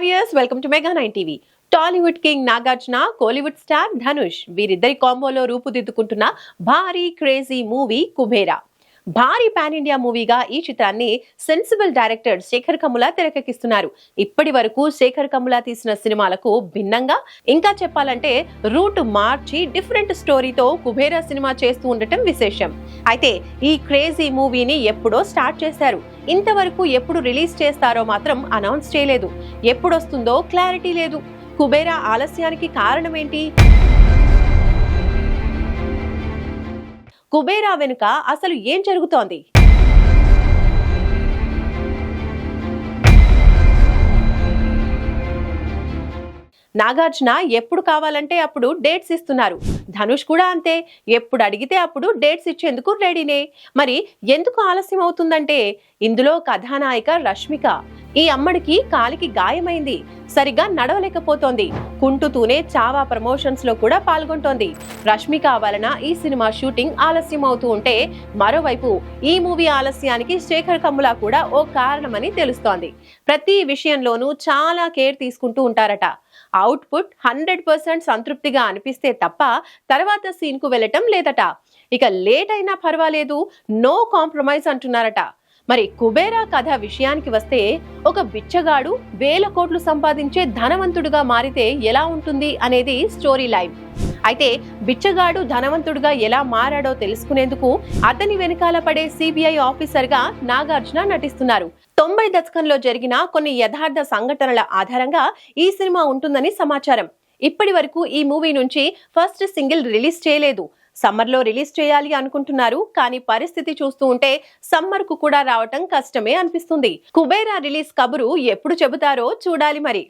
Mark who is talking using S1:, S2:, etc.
S1: Hi viewers welcome to mega nine TV Tollywood king Nagarjuna Kollywood star Dhanush వీరిద్దరి కాంబోలో రూపుదిద్దుకుంటున్న భారీ crazy movie Kubera భారీ pan India మూవీగా ఈ చిత్రాన్ని సెన్సిబుల్ డైరెక్టర్ శేఖర్ కమ్ముల తెరకెక్కిస్తున్నారు. ఇప్పటి వరకు శేఖర్ కమ్ముల తీసిన సినిమాలకు భిన్నంగా ఇంకా చెప్పాలంటే రూట్ మార్చి డిఫరెంట్ స్టోరీతో కుబేరా సినిమా చేస్తూ ఉండటం విశేషం. అయితే ఈ క్రేజీ మూవీని ఎప్పుడో స్టార్ట్ చేశారు. ఇంతవరకు ఎప్పుడు రిలీజ్ చేస్తారో మాత్రం అనౌన్స్ చేయలేదు. ఎప్పుడొస్తుందో క్లారిటీ లేదు. కుబేరా ఆలస్యానికి కారణం కుబేరా వెనుక అసలు ఏం జరుగుతోంది? నాగార్జున ఎప్పుడు కావాలంటే అప్పుడు డేట్స్ ఇస్తున్నారు. ధనుష్ కూడా అంతే. ఎప్పుడు అడిగితే అప్పుడు డేట్స్ ఇచ్చేందుకు రెడీనే. మరి ఎందుకు ఆలస్యం అవుతుందంటే ఇందులో కథానాయిక రష్మిక. ఈ అమ్మడికి కాలికి గాయమైంది. సరిగా నడవలేకపోతోంది. కుంటుతూనే చావా ప్రమోషన్స్లో కూడా పాల్గొంటోంది. రష్మిక వలన ఈ సినిమా షూటింగ్ ఆలస్యం అవుతూ ఉంటే మరోవైపు ఈ మూవీ ఆలస్యానికి శేఖర్ కమ్ముల కూడా ఓ కారణమని తెలుస్తోంది. ప్రతి విషయంలోనూ చాలా కేర్ తీసుకుంటూ ఉంటారట. అవుట్పుట్ హండ్రెడ్ పర్సెంట్ సంతృప్తిగా అనిపిస్తే తప్ప తర్వాత సీన్కు వెళ్ళటం లేదట. ఇక లేట్ అయినా పర్వాలేదు. నో కాంప్రమైజ్ అంటున్నారట. మరి కుబేరా కథ విషయానికి వస్తే ఒక బిచ్చగాడు వేల కోట్లు సంపాదించే ధనవంతుడుగా మారితే ఎలా ఉంటుంది అనేది స్టోరీ లైన్. అయితే బిచ్చగాడు ధనవంతుడుగా ఎలా మారాడో తెలుసుకునేందుకు అతని వెనకాల పడే సిబిఐ ఆఫీసర్గా నాగార్జున నటిస్తున్నారు. తొంభై దశకంలో జరిగిన కొన్ని యథార్థ సంఘటనల ఆధారంగా ఈ సినిమా ఉంటుందని సమాచారం. ఇప్పటి వరకు ఈ మూవీ నుంచి ఫస్ట్ సింగిల్ రిలీజ్ చేయలేదు. సమ్మర్లో రిలీజ్ చేయాలి అనుకుంటున్నారు కానీ పరిస్థితి చూస్తూ ఉంటే సమ్మర్కు కూడా రావటం కష్టమే అనిపిస్తుంది. కుబేరా రిలీజ్ కబురు ఎప్పుడు చెబుతారో చూడాలి మరి.